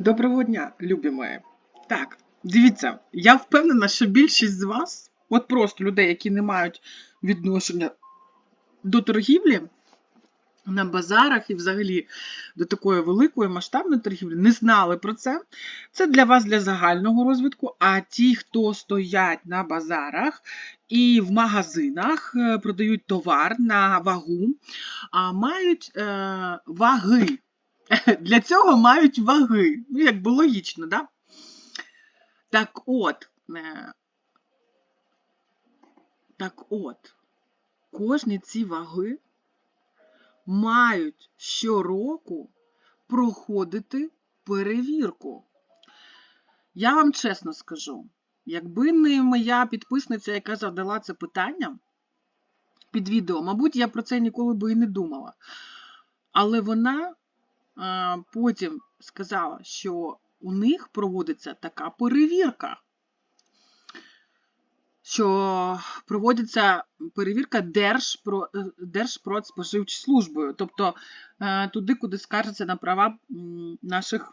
Доброго дня, любі мої. Так, дивіться, я впевнена, що більшість з вас, от просто людей, які не мають відношення до торгівлі на базарах і взагалі до такої великої масштабної торгівлі, не знали про це. Це для вас для загального розвитку. А ті, хто стоять на базарах і в магазинах, е, продають товар на вагу, мають е, ваги. Для цього мають ваги. Ну, якби логічно, да? Так от, е, так от, кожні ці ваги мають щороку проходити перевірку. Я вам чесно скажу, якби не моя підписниця, яка задала це питання під відео, мабуть, я про це ніколи би і не думала. Але вона потім сказала, що у них проводиться така перевірка, що проводиться перевірка Держпро, е, Держпродспоживслужбою, тобто е, туди, куди скаржаться на права наших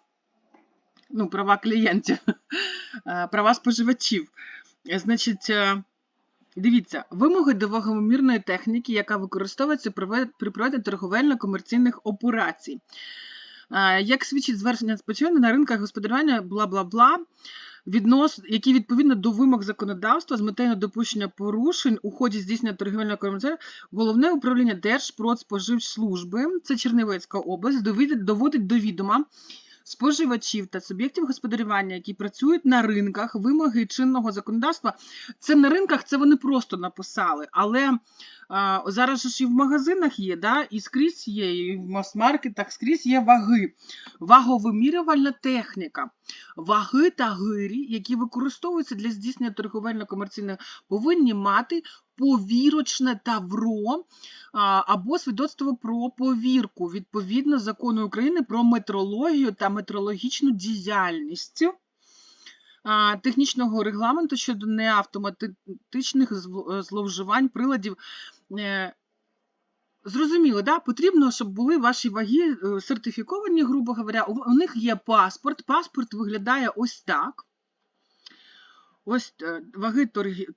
ну, права клієнтів, е, права споживачів. Е, Значить, е, дивіться, вимоги до вагомірної техніки, яка використовується при проведенні торговельно-комерційних операцій. Як свідчить звернення спочинення на ринках господарювання, бла-бла-бла, віднос, які відповідно до вимог законодавства з метою недопущення порушень у ході здійснення торгівельного комерційного головне управління Держпродспоживслужби, це Чернівецька область, доводить до відома споживачів та суб'єктів господарювання, які працюють на ринках, вимоги чинного законодавства. Це на ринках, це вони просто написали, але а, зараз ж і в магазинах є, да? і скрізь є, і в мас-маркетах скрізь є ваги, ваговимірювальна техніка. Ваги та гирі, які використовуються для здійснення торговельно-комерційних, повинні мати повірочне тавро або свідоцтво про повірку відповідно закону України про метрологію та метрологічну діяльність. Технічного регламенту щодо неавтоматичних зловживань приладів Е, Зрозуміло, да? потрібно, щоб були ваші ваги е, сертифіковані, грубо говоря. У них є паспорт. Паспорт виглядає ось так. Ось е, ваги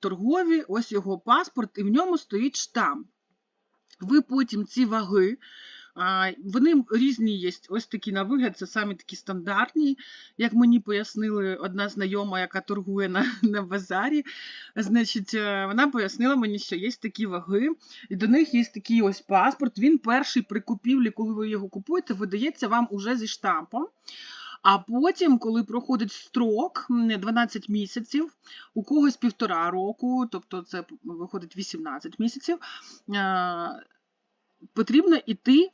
торгові, ось його паспорт, і в ньому стоїть штамп. Ви потім ці ваги, вони різні є. Ось такі на вигляд, це самі такі стандартні, як мені пояснили одна знайома, яка торгує на, на базарі. Значить, е, вона пояснила мені, що є такі ваги, і до них є такий ось паспорт. Він перший при купівлі, коли ви його купуєте, видається вам уже зі штампом. А потім, коли проходить строк 12 місяців, у когось півтора року, тобто це виходить 18 місяців, е, потрібно йти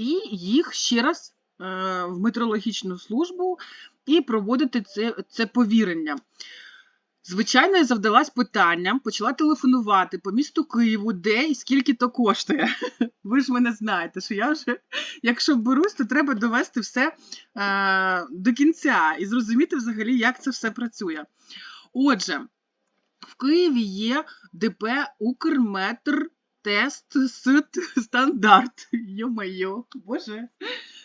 і їх ще раз е, в метрологічну службу і проводити це, це повірення. Звичайно, я завдалась питанням, почала телефонувати по місту Києву, де і скільки то коштує. Ви ж мене знаєте, що я вже, якщо берусь, то треба довести все е, до кінця і зрозуміти взагалі, як це все працює. Отже, в Києві є ДП Укрметр Тест Сит Стандарт. Йо-майо, боже,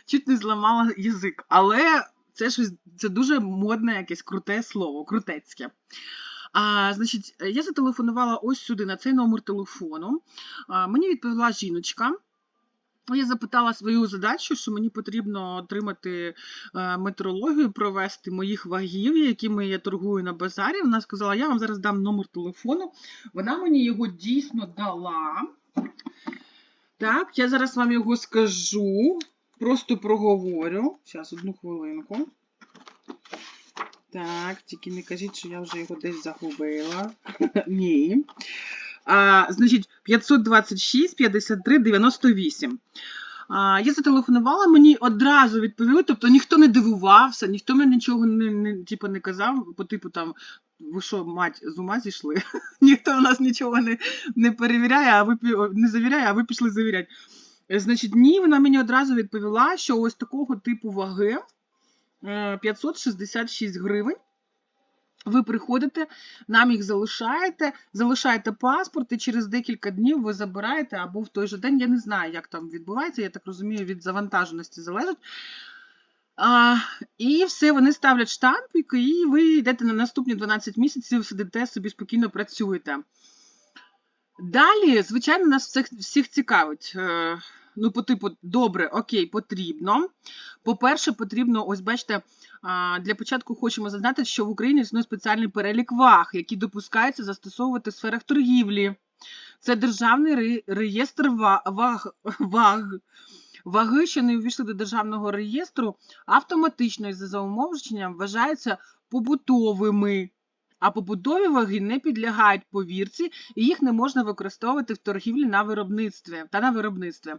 чуть не зламала язик. Але це ж це дуже модне якесь круте слово, крутецьке. А, значить, я зателефонувала ось сюди на цей номер телефону. А, мені відповіла жіночка. Я запитала свою задачу, що мені потрібно отримати е, метрологію, провести моїх вагів, якими я торгую на базарі. Вона сказала, я вам зараз дам номер телефону. Вона мені його дійсно дала. Так, я зараз вам його скажу. Просто проговорю. Зараз, одну хвилинку. Так, тільки не кажіть, що я вже його десь загубила. Ні. А, значить, 526 53 98. А, я зателефонувала, мені одразу відповіли, тобто ніхто не дивувався, ніхто мені нічого не, не, типу, не казав, по типу там, ви що, мать, з ума зійшли? ніхто у нас нічого не, не перевіряє, а ви не завіряє, а ви пішли завіряти. Е, Значить, ні, вона мені одразу відповіла, що ось такого типу ваги е, 566 гривень. Ви приходите, нам їх залишаєте, залишаєте паспорт, і через декілька днів ви забираєте або в той же день. Я не знаю, як там відбувається, я так розумію, від завантаженості залежить. А, і все, вони ставлять штампик, і ви йдете на наступні 12 місяців, сидите собі спокійно працюєте. Далі, звичайно, нас всіх, всіх цікавить. Ну, по типу, добре, окей, потрібно. По-перше, потрібно, ось бачите, для початку хочемо зазначити, що в Україні існує спеціальний перелік ваг, які допускаються застосовувати в сферах торгівлі. Це державний ре- реєстр ваг, ваг. Ваги, що не увійшли до державного реєстру, автоматично із за умовченням вважаються побутовими. А побутові ваги не підлягають повірці, і їх не можна використовувати в торгівлі на виробництві та на виробництві.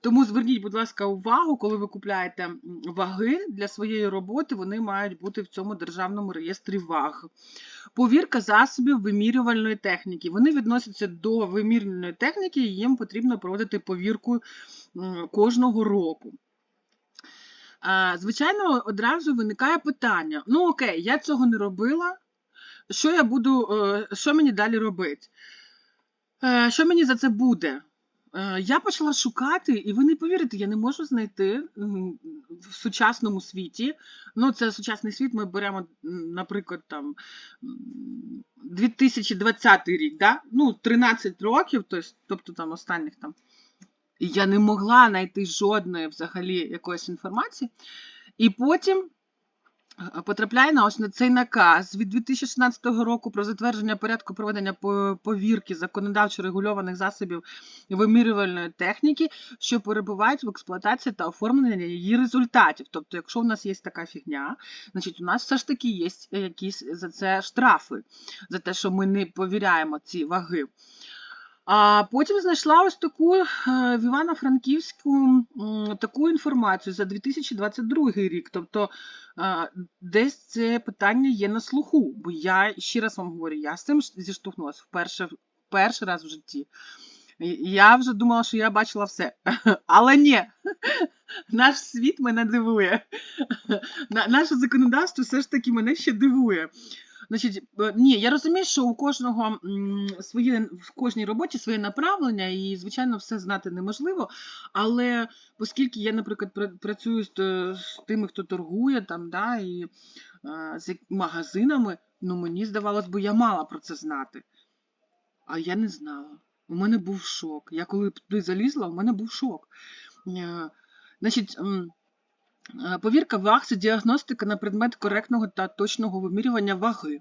Тому зверніть, будь ласка, увагу, коли ви купляєте ваги для своєї роботи, вони мають бути в цьому державному реєстрі ваг. Повірка засобів вимірювальної техніки. Вони відносяться до вимірювальної техніки, і їм потрібно проводити повірку кожного року. Звичайно, одразу виникає питання: ну окей, я цього не робила. Що я буду, е, що мені далі робити? Е, Що мені за це буде? Е, Я почала шукати, і ви не повірите, я не можу знайти в сучасному світі. Ну, це сучасний світ, ми беремо, наприклад, там 2020 рік, да? ну, 13 років, тобто там останніх там. Я не могла знайти жодної взагалі якоїсь інформації. І потім потрапляє на ось на цей наказ від 2016 року про затвердження порядку проведення повірки законодавчо регульованих засобів вимірювальної техніки, що перебувають в експлуатації та оформлення її результатів. Тобто, якщо у нас є така фігня, значить у нас все ж таки є якісь за це штрафи, за те, що ми не повіряємо ці ваги. А потім знайшла ось таку е, в Івано-Франківську таку інформацію за 2022 рік. Тобто е, десь це питання є на слуху, бо я ще раз вам говорю, я з цим зіштовхнулася вперше, перший раз в житті. Я вже думала, що я бачила все. Але ні, наш світ мене дивує. На- Наше законодавство все ж таки мене ще дивує. Значить, е, ні, я розумію, що у кожного м, своє в кожній роботі своє направлення, і, звичайно, все знати неможливо. Але оскільки я, наприклад, працюю з, е, з тими, хто торгує там, да, і е, з магазинами, ну мені здавалось би, я мала про це знати. А я не знала. У мене був шок. Я коли туди залізла, у мене був шок. Значить, повірка ваг це діагностика на предмет коректного та точного вимірювання ваги.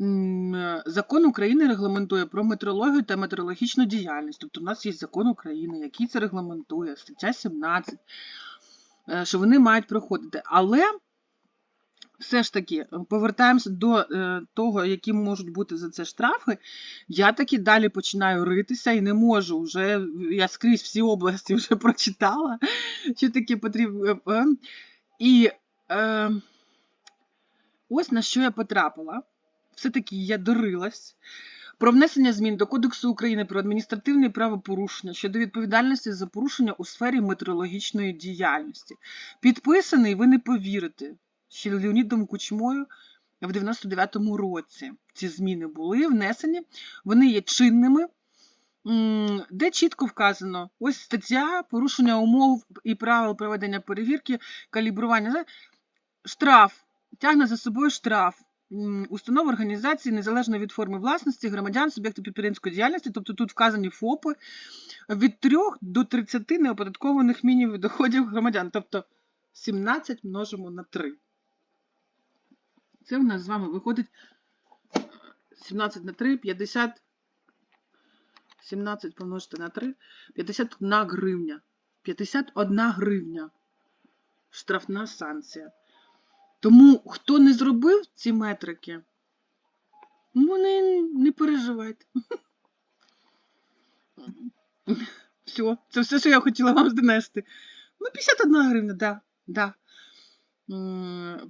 Е, Закон України регламентує про метрологію та метрологічну діяльність. Тобто у нас є закон України, який це регламентує, стаття 17, е, що вони мають проходити. Але все ж таки, е, повертаємося до е, того, які можуть бути за це штрафи. Я таки далі починаю ритися і не можу. Вже я скрізь всі області вже прочитала, що таке потрібно. І е, ось на що я потрапила. Все-таки я дорилась. Про внесення змін до Кодексу України про адміністративні правопорушення щодо відповідальності за порушення у сфері метрологічної діяльності. Підписаний, ви не повірите, ще Леонідом Кучмою в 99-му році ці зміни були внесені, вони є чинними, де чітко вказано: ось стаття порушення умов і правил проведення перевірки, калібрування. Штраф тягне за собою штраф. Установ організації незалежно від форми власності, громадян, суб'єктів підприємської діяльності, тобто тут вказані ФОПи, від 3 до 30 неоподаткованих мінімумів доходів громадян, тобто 17 множимо на 3. Це в нас з вами виходить 17 на 3, 50. 17 помножити на 3, 51 гривня. 51 гривня. Штрафна санкція. Тому, хто не зробив ці метрики, не, не переживайте. Все, це все, що я хотіла вам донести. Ну, 51 гривня, да, да.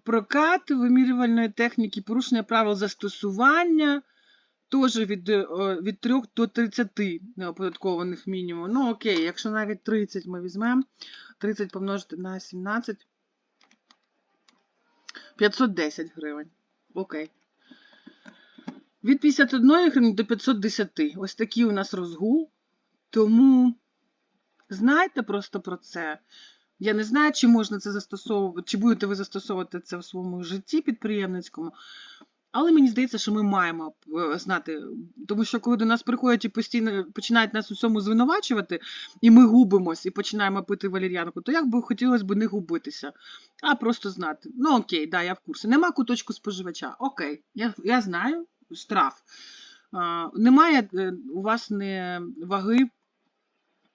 Прокат вимірювальної техніки, порушення правил застосування, теж від, е, від 3 до 30 неоподаткованих мінімум. Ну, окей, якщо навіть 30 ми візьмемо, 30 помножити на 17, 510 гривень. Окей. Від 51 гривень до 510. Ось такий у нас розгул. Тому знайте просто про це. Я не знаю, чи можна це застосовувати, чи будете ви застосовувати це в своєму житті підприємницькому. Але мені здається, що ми маємо е, знати, тому що коли до нас приходять і постійно починають нас у всьому звинувачувати, і ми губимось і починаємо пити валір'янку, то як би хотілося б не губитися, а просто знати. Ну окей, да, я в курсі. Нема куточку споживача. Окей, я, я знаю, штраф. А, немає е, у вас не ваги,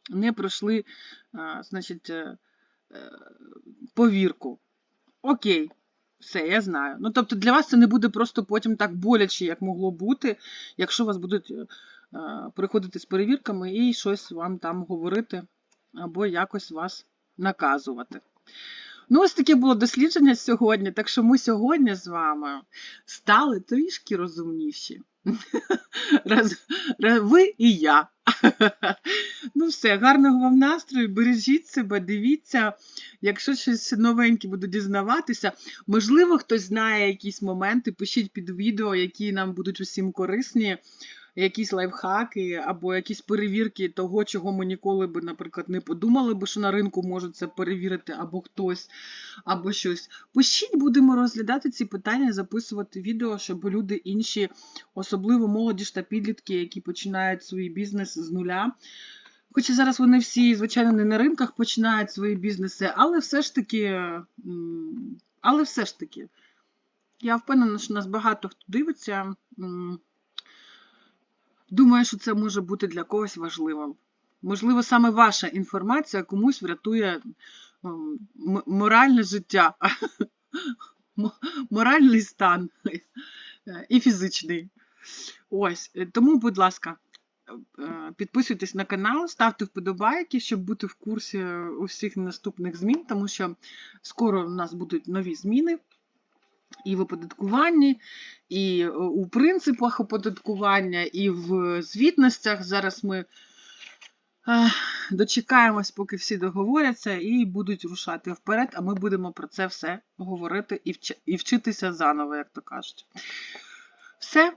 не пройшли, а, значить, е, повірку. Окей, все, я знаю. Ну, тобто для вас це не буде просто потім так боляче, як могло бути, якщо вас будуть е, е, приходити з перевірками і щось вам там говорити, або якось вас наказувати. Ну, ось таке було дослідження сьогодні, так що ми сьогодні з вами стали трішки розумніші. Раз, раз, ви і я. Ну, все, гарного вам настрою, бережіть себе, дивіться. Якщо щось новеньке буду дізнаватися, можливо, хтось знає якісь моменти, пишіть під відео, які нам будуть усім корисні, якісь лайфхаки або якісь перевірки того, чого ми ніколи би, наприклад, не подумали би, що на ринку можуть це перевірити, або хтось, або щось. Пишіть, будемо розглядати ці питання, записувати відео, щоб люди інші, особливо молоді та підлітки, які починають свій бізнес з нуля. Хоча зараз вони всі, звичайно, не на ринках починають свої бізнеси, але все ж таки, але все ж таки, я впевнена, що нас багато хто дивиться. Думаю, що це може бути для когось важливим. Можливо, саме ваша інформація комусь врятує моральне життя, моральний стан і фізичний. Ось, тому, будь ласка, е, підписуйтесь на канал, ставте вподобайки, щоб бути в курсі усіх наступних змін, тому що скоро у нас будуть нові зміни і в оподаткуванні, і е, у принципах оподаткування, і в звітностях. Зараз ми дочекаємось, поки всі договоряться, і будуть рушати вперед, а ми будемо про це все говорити і вчитися заново, як то кажуть. Все,